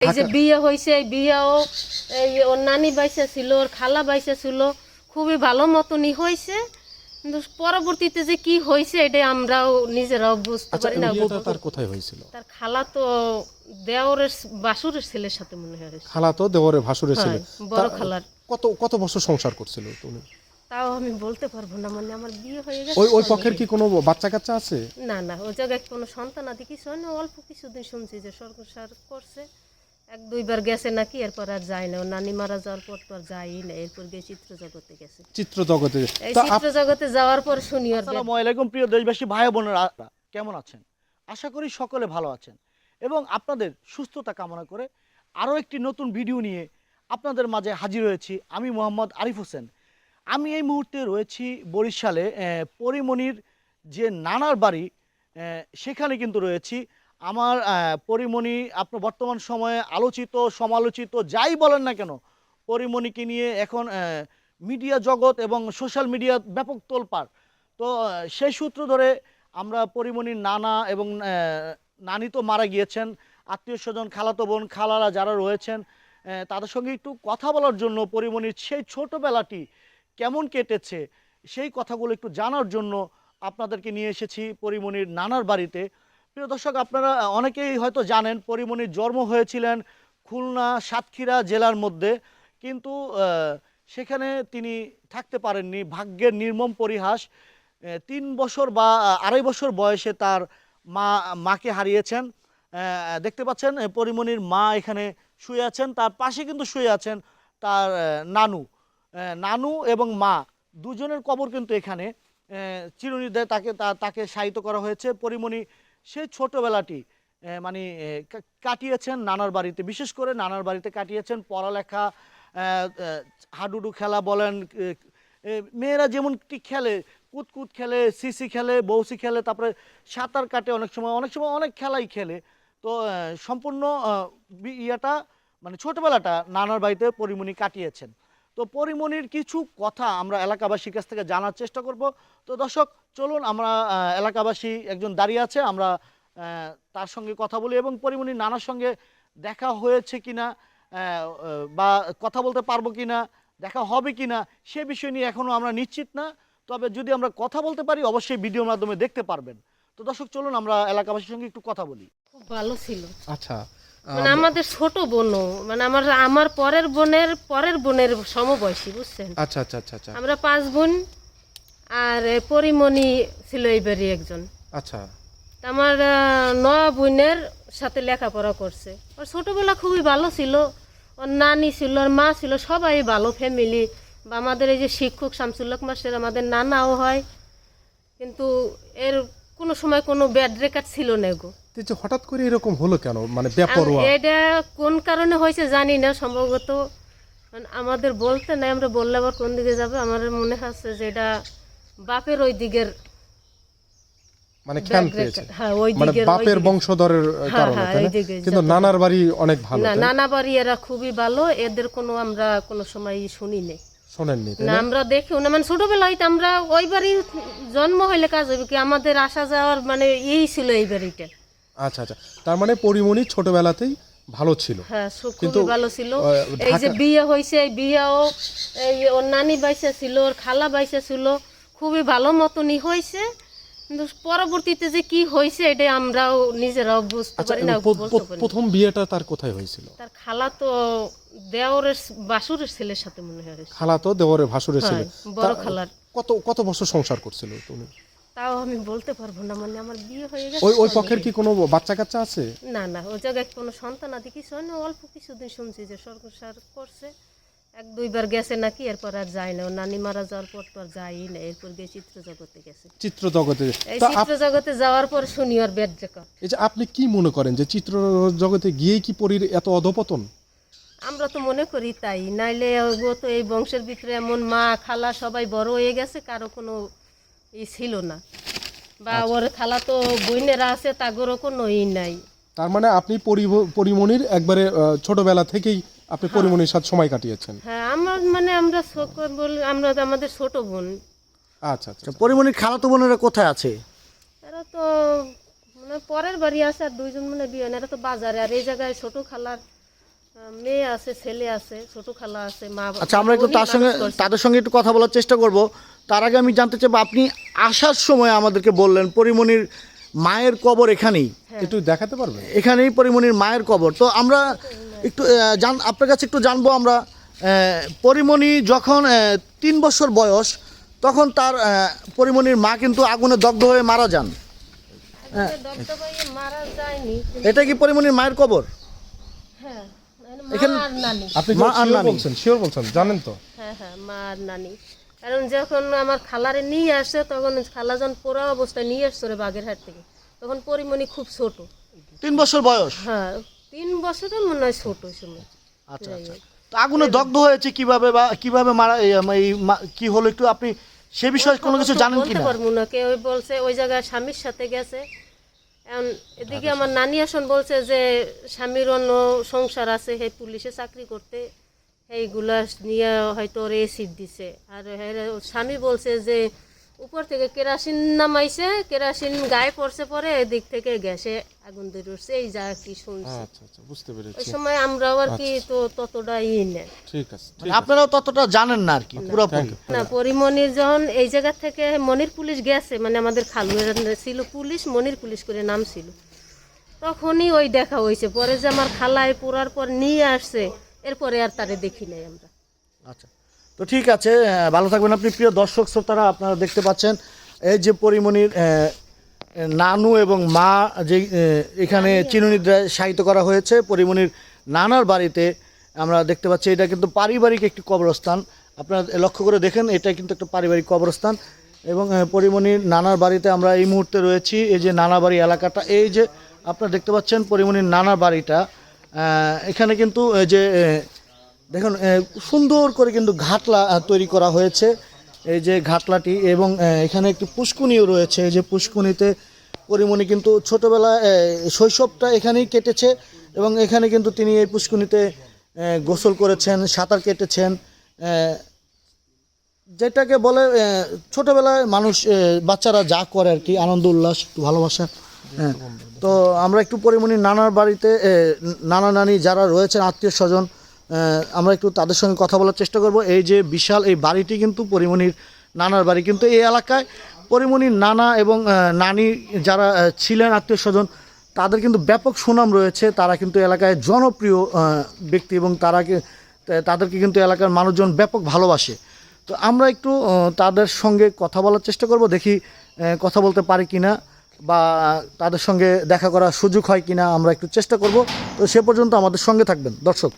এই যে বিয়ে হয়েছে এই বিয়েও এই ওর নানি বাইসা ছিল ওর খালা বাইসা ছিল খুবই ভালো মতনই হয়েছে কিন্তু পরবর্তীতে যে কি হয়েছে এটা আমরাও নিজেরাও বুঝতে আচ্ছা পারি না। তার কোথায় হয়েছিল তার খালা তো দেওরের বাসুরের ছেলের সাথে মনে হয় খালা তো দেওয়ারে ভাসুরের ছিল। বড় খালার। কত কত বছর সংসার করছিল তুমি তাও আমি বলতে পারব না মানে আমার বিয়ে হয়ে গেছে ওই ওই পক্ষের কি কোনো বাচ্চা কাচ্চা আছে? না না ওই জায়গায় কোনো সন্তান আদি কিছু হয় না অল্প কিছুদিন শুনছি যে সরকার করছে। এক দুইবার গেছে নাকি এরপর আর যায় না। নানি মারা যাওয়ার পর তো আর যায়ই না এরপর গিয়ে চিত্র জগতে গেছে। চিত্র জগতে এই চিত্র জগতে যাওয়ার পর শুনি আর আসসালামু আলাইকুম প্রিয় দেশবাসী ভাই বোনেরা কেমন আছেন? আশা করি সকলে ভালো আছেন। এবং আপনাদের সুস্থতা কামনা করে আরও একটি নতুন ভিডিও নিয়ে আপনাদের মাঝে হাজির হয়েছি আমি মোহাম্মদ আরিফ হোসেন। আমি এই মুহূর্তে রয়েছি বরিশালে পরিমণির যে নানার বাড়ি সেখানে কিন্তু রয়েছি। আমার পরিমণি আপনার বর্তমান সময়ে আলোচিত, সমালোচিত, যাই বলেন না কেন, পরিমণিকে নিয়ে এখন মিডিয়া জগৎ এবং সোশ্যাল মিডিয়া ব্যাপক তোলপাড়। তো সেই সূত্র ধরে আমরা পরিমণির নানা এবং নানি তো মারা গিয়েছেন, আত্মীয় স্বজন, খালাতো বোন, খালারা যারা রয়েছেন তাদের সঙ্গে একটু কথা বলার জন্য পরিমণির সেই ছোটোবেলাটি কেমন কেটেছে, সেই কথাগুলো একটু জানার জন্য আপনাদেরকে নিয়ে এসেছি পরিমণির নানার বাড়িতে। প্রিয় দর্শক, আপনারা অনেকেই হয়তো জানেন পরিমণির জন্ম হয়েছিলেন খুলনা, সাতক্ষীরা জেলার মধ্যে। কিন্তু সেখানে তিনি থাকতে পারেননি। ভাগ্যের নির্মম পরিহাস তিন বছর বা আড়াই বছর বয়সে তার মা, মাকে হারিয়েছেন। দেখতে পাচ্ছেন পরিমণির মা এখানে শুয়ে আছেন। তার পাশে কিন্তু শুয়ে আছেন তার নানু। নানু এবং মা দুজনের কবর কিন্তু এখানে চিরনির্দয় তাকে তাকে শায়িত করা হয়েছে। পরিমণি সেই ছোটোবেলাটি মানে কাটিয়েছেন নানার বাড়িতে। বিশেষ করে নানার বাড়িতে কাটিয়েছেন পড়ালেখা হাডুডু খেলা বলেন মেয়েরা যেমন কি খেলে, কুতকুত খেলে, সিসি খেলে বৌসি খেলে, তারপরে সাঁতার কাটে অনেক সময় অনেক সময় অনেক খেলাই খেলে। তো সম্পূর্ণ ইয়াটা মানে ছোটবেলাটা নানার বাড়িতে পরিমণি কাটিয়েছেন। তো পরিমণির কিছু কথা আমরা এলাকাবাসীর কাছ থেকে জানার চেষ্টা করব। তো দর্শক চলুন আমরা এলাকাবাসী একজন দাঁড়িয়ে আছে আমরা তার সঙ্গে কথা বলি এবং পরিমণির নানার সঙ্গে দেখা হয়েছে কিনা বা কথা বলতে পারব কিনা দেখা হবে কিনা সে বিষয় নিয়ে এখনও আমরা নিশ্চিত না। তবে যদি আমরা কথা বলতে পারি অবশ্যই ভিডিওর মাধ্যমে দেখতে পারবেন। তো দর্শক চলুন আমরা এলাকাবাসীর সঙ্গে একটু কথা বলি। খুব ভালো ছিল। আচ্ছা মানে আমাদের ছোট বোনও মানে আমার আমার পরের বোনের পরের বোনের সমবয়সী বুঝছেন? আচ্ছা আচ্ছা আচ্ছা আচ্ছা। আমরা পাঁচ বোন আর পরিমণি ছিল এইবারই একজন। আচ্ছা। তা আমার নয়া বোনের সাথে লেখাপড়া করছে। ওর ছোটবেলা খুবই ভালো ছিল ওর নানি ছিল ওর মা ছিল সবাই ভালো ফ্যামিলি বা আমাদের এই যে শিক্ষক শামসুল্লাহ মাস্টার আমাদের নানাও হয়। কিন্তু এর কোনো সময় কোনো ব্যাড রেকর্ড ছিল না গো। যে হঠাৎ করে এরকম হলো কেন? মানে বেপরোয়া এটা কোন কারণে হয়েছে জানি না সম্ভবত। মানে আমাদের বলতে নাই আমরা বললে আবার কোন দিকে যাবে? আমার মনে হচ্ছে যে এটা বাপের ওই দিকের মানে bad পেয়েছে। হ্যাঁ মানে বাপের বংশধরের হ্যাঁ, কারণে হ্যাঁ, দিকে কিন্তু নানার বাড়ি অনেক ভালো না নানা বাড়ি এরা খুবই ভালো এদের কোনো আমরা কোনো সময় শুনি নেই শোনেননি না? আমরা দেখিও না মানে ছোটবেলায় তো আমরা ওই বাড়ি জন্ম হইলে কাজ হবে কি? আমাদের আসা যাওয়ার মানে এই ছিল এই বাড়িটা। আচ্ছা আচ্ছা। তার মানে পরিমণি ছোটবেলাতেই ভালো ছিল। হ্যাঁ খুবই ভালো ছিল। এই যে বিয়ে হয়েছে এই বিয়েও এই ওর নানি বাইসা ছিল ওর খালা বাইসা ছিল। খুবই ভালো মতনই হয়েছে। কিন্তু পরবর্তীতে যে কি হয়েছে এটা আমরাও নিজেরাও বুঝতে আচ্ছা পারি না। প্রথম বিয়েটা তার কোথায় হয়েছিল? তার খালা তো দেওরের বাসুরের ছেলের সাথে মনে হয় খালা তো দেওয়ারে ভাসুরের ছিল। বড় খালার। কত কত বছর সংসার করছিল তুমি? তাও আমি বলতে পারব না মানে আমার বিয়ে হয়ে গেছে ওই ওই পক্ষের কি কোনো বাচ্চা কাচ্চা আছে? না না ওই জায়গায় কোনো সন্তান আদি কিছু হয় না অল্প কিছুদিন শুনছি যে সরকার করছে। এক দুইবার গেছে নাকি এরপর আর যায় না। নানি মারা যাওয়ার পর তো আর যায়ই না এরপর গিয়ে চিত্র জগতে গেছে। চিত্র জগতে এই চিত্র জগতে যাওয়ার পর শুনি ওর বেড রেকর্ড এই যে আপনি কি মনে করেন যে চিত্র জগতে গিয়ে কি পরীর এত অধপতন? আমরা তো মনে করি তাই নাইলে ও তো এই বংশের ভিতরে এমন মা খালা সবাই বড় হয়ে গেছে কারও কোনো ই ছিল না। বা আচ্ছা। ওর খালা তো বইনেরা আছে তাগরও কোনো ই নাই। তার মানে আপনি পরিমণির একবারে ছোটবেলা থেকেই আপনি পরিমণির সাথে সময় কাটিয়েছেন। হ্যাঁ আমার মানে আমরা বল আমরা আমাদের ছোট বোন। আচ্ছা আচ্ছা পরিমণির খালাতো বোনেরা কোথায় আছে? এরা তো মানে পরের বাড়ি আছে আর দুইজন মানে বিয়ে হয় না, এরা তো বাজারে আর এই জায়গায় ছোট খালার মেয়ে আছে ছেলে আছে ছোট খালা আছে মা আচ্ছা আমরা একটু তার সঙ্গে তাদের সঙ্গে একটু কথা বলার চেষ্টা করব। তার আগে আমি জানতে চাইব আপনি আসার সময় আমাদেরকে বললেন পরিমণির মায়ের কবর এখানেই। একটু দেখাতে পারবেন? এখানেই পরিমণির মায়ের কবর। তো আমরা একটু জান আপনার কাছে একটু জানব আমরা পরিমণি যখন তিন বছর বয়স তখন তার পরিমণির মা কিন্তু আগুনে দগ্ধ হয়ে মারা যান। যায়নি। এটা কি পরিমণির মায়ের কবর? হ্যাঁ এখানে- মা আর নানি। আপনি মা আর শিওর নানি। বলছেন? শিওর বলছেন জানেন তো। হ্যাঁ হ্যাঁ মা আর নানি। কারণ যখন আমার খালারে নিয়ে আসে তখন খালা যখন পোড়া অবস্থায় নিয়ে আসছে রে বাগেরহাট থেকে তখন পরিমণি খুব ছোট। তিন বছর বয়স? হ্যাঁ তিন বছরের মনে হয় ছোট সময়। আচ্ছা আচ্ছা। তো আগুনে দগ্ধ হয়েছে কীভাবে বা কীভাবে মারা এই, কি হলো একটু আপনি সে বিষয়ে কোনো কিছু জানেন কি না পারব না কেউ বলছে ওই জায়গায় স্বামীর সাথে গেছে। এখন এদিকে আচ্ছা, আমার নানি আসন বলছে যে স্বামীর অন্য সংসার আছে হে পুলিশে চাকরি করতে। এইগুলা নিয়ে হয়তো ওর এসিড দিছে। আর স্বামী বলছে যে উপর থেকে কেরাসিন নামাইছে কেরাসিন গায়ে পড়ছে পরে এদিক থেকে গ্যাসে আগুন ধরে উঠছে। এই যা কি শুনছি। আচ্ছা আচ্ছা বুঝতে ওই সময় আমরাও আর কি তো ততটা ই নেই। ঠিক আছে মানে আপনারাও ততটা জানেন না আর কি পুরোপুরি না পরিমণির যখন এই জায়গা থেকে মনির পুলিশ গেছে মানে আমাদের খালুয়ের ছিল পুলিশ মনির পুলিশ করে নাম ছিল তখনই ওই দেখা হয়েছে। পরে যে আমার খালায় পোড়ার পর নিয়ে আসছে এরপরে আর তারে দেখি নাই আমরা। আচ্ছা। তো ঠিক আছে ভালো থাকবেন আপনি। প্রিয় দর্শক শ্রোতারা আপনারা দেখতে পাচ্ছেন এই যে পরিমণির নানু এবং মা যে এখানে চিরুনিদ্রায় শায়িত করা হয়েছে পরিমণির নানার বাড়িতে আমরা দেখতে পাচ্ছি এটা কিন্তু পারিবারিক একটি কবরস্থান। আপনারা লক্ষ্য করে দেখেন এটা কিন্তু একটা পারিবারিক কবরস্থান। এবং পরিমণির নানার বাড়িতে আমরা এই মুহূর্তে রয়েছি এই যে নানা বাড়ি এলাকাটা এই যে আপনারা দেখতে পাচ্ছেন পরিমণির নানার বাড়িটা। এখানে কিন্তু যে দেখুন সুন্দর করে কিন্তু ঘাটলা তৈরি করা হয়েছে। এই যে ঘাটলাটি এবং এখানে একটি পুষ্কুনিও রয়েছে। এই যে পুষ্কুনিতে পরিমণি কিন্তু ছোটোবেলায় শৈশবটা এখানেই কেটেছে এবং এখানে কিন্তু তিনি এই পুষ্কুনিতে গোসল করেছেন, সাঁতার কেটেছেন। যেটাকে বলে ছোটবেলায় মানুষ বাচ্চারা যা করে আর কি, আনন্দ, উল্লাস, একটু ভালোবাসা হ্যাঁ। তো আমরা একটু পরিমণির নানার বাড়িতে নানা নানি যারা রয়েছেন, আত্মীয় স্বজন আমরা একটু তাদের সঙ্গে কথা বলার চেষ্টা করব। এই যে বিশাল এই বাড়িটি কিন্তু পরিমণির নানার বাড়ি। কিন্তু এই এলাকায় পরিমণির নানা এবং নানি যারা ছিলেন, আত্মীয় স্বজন, তাদের কিন্তু ব্যাপক সুনাম রয়েছে। তারা কিন্তু এলাকায় জনপ্রিয় ব্যক্তি এবং তারা তাদেরকে কিন্তু এলাকার মানুষজন ব্যাপক ভালোবাসে। তো আমরা একটু তাদের সঙ্গে কথা বলার চেষ্টা করব। দেখি কথা বলতে পারি কিনা। বা তাদের সঙ্গে দেখা করার সুযোগ হয় কিনা আমরা একটু চেষ্টা করব। তো সে পর্যন্ত আমাদের সঙ্গে থাকবেন। দর্শক।